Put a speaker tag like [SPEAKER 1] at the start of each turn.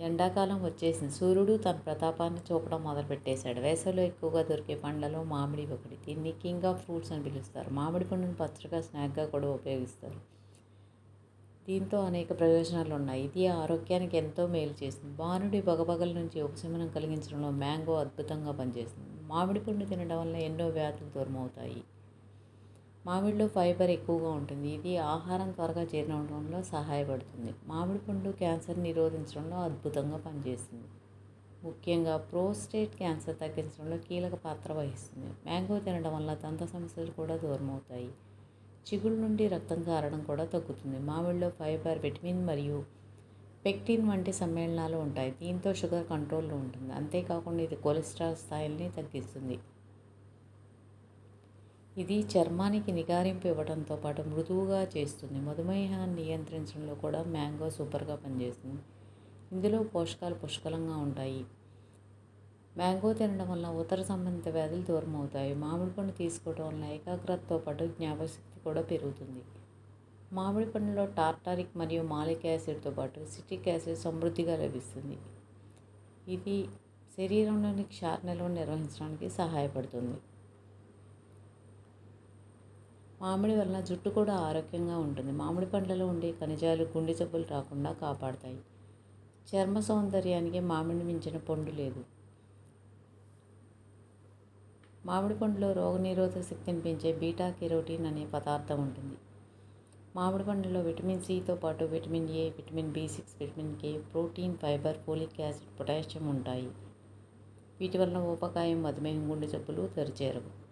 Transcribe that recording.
[SPEAKER 1] ఎండాకాలం వచ్చేసింది. సూర్యుడు తన ప్రతాపాన్ని చూపడం మొదలుపెట్టేశాడు. వేసవిలో ఎక్కువగా దొరికే పండ్లలో మామిడి ఒకటి. దీన్ని కింగ్ ఆఫ్ ఫ్రూట్స్ అని పిలుస్తారు. మామిడి పండును పచ్చడిగా స్నాక్గా కూడా ఉపయోగిస్తారు. దీంతో అనేక ప్రయోజనాలు ఉన్నాయి. ఇది ఆరోగ్యానికి ఎంతో మేలు చేసింది. బాణుడి బగబగల నుంచి ఉపశమనం కలిగించడంలో మ్యాంగో అద్భుతంగా పనిచేస్తుంది మామిడి పండు తినడం వల్ల ఎన్నో వ్యాధులు దూరమవుతాయి. మామిడిలో ఫైబర్ ఎక్కువగా ఉంటుంది. ఇది ఆహారం త్వరగా జీర్ణమవడంలో సహాయపడుతుంది. మామిడి పండు క్యాన్సర్ నిరోధించడంలో అద్భుతంగా పనిచేస్తుంది. ముఖ్యంగా ప్రోస్టేట్ క్యాన్సర్ తగ్గించడంలో కీలక పాత్ర వహిస్తుంది. మ్యాంగో తినడం వల్ల దంత సమస్యలు కూడా దూరమవుతాయి. చిగుళ్ళ నుండి రక్తం కారడం కూడా తగ్గుతుంది. మామిడిలో ఫైబర్ విటమిన్ మరియు పెక్టిన్ వంటి సమ్మేళనాలు ఉంటాయి. దీంతో షుగర్ కంట్రోల్లో ఉంటుంది. అంతేకాకుండా ఇది కొలెస్ట్రాల్ స్థాయిల్ని తగ్గిస్తుంది. ఇది చర్మానికి నిగారింపు ఇవ్వడంతో పాటు మృదువుగా చేస్తుంది. మధుమేహాన్ని నియంత్రించడంలో కూడా మ్యాంగో సూపర్గా పనిచేస్తుంది. ఇందులో పోషకాలు పుష్కలంగా ఉంటాయి. మ్యాంగో తినడం వల్ల ఉత్తర సంబంధిత వ్యాధులు దూరం అవుతాయి మామిడి పండు తీసుకోవడం వల్ల ఏకాగ్రతతో పాటు జ్ఞాపకశక్తి కూడా పెరుగుతుంది. మామిడి పండులో టార్టారిక్ మరియు మాలిక్ యాసిడ్తో పాటు సిట్రిక్ యాసిడ్ సమృద్ధిగా లభిస్తుంది. ఇది శరీరంలోని క్షారనిల్వను నిర్వహించడానికి సహాయపడుతుంది. మామిడి వలన జుట్టు కూడా ఆరోగ్యంగా ఉంటుంది. మామిడి పండ్లలో ఉండే ఖనిజాలు గుండె జబ్బులు రాకుండా కాపాడతాయి. చర్మ సౌందర్యానికి మామిడి మించిన పండు లేదు. మామిడి పండులో రోగనిరోధక శక్తిని పెంచే బీటా కెరోటిన్ అనే పదార్థం ఉంటుంది. మామిడి పండులో విటమిన్ సితో పాటు vitamin A vitamin B six vitamin K protein fibre folic acid potassium ఉంటాయి. వీటి వలన ఊపకాయం మధుమేహం గుండె జబ్బులు దరిచేరవు.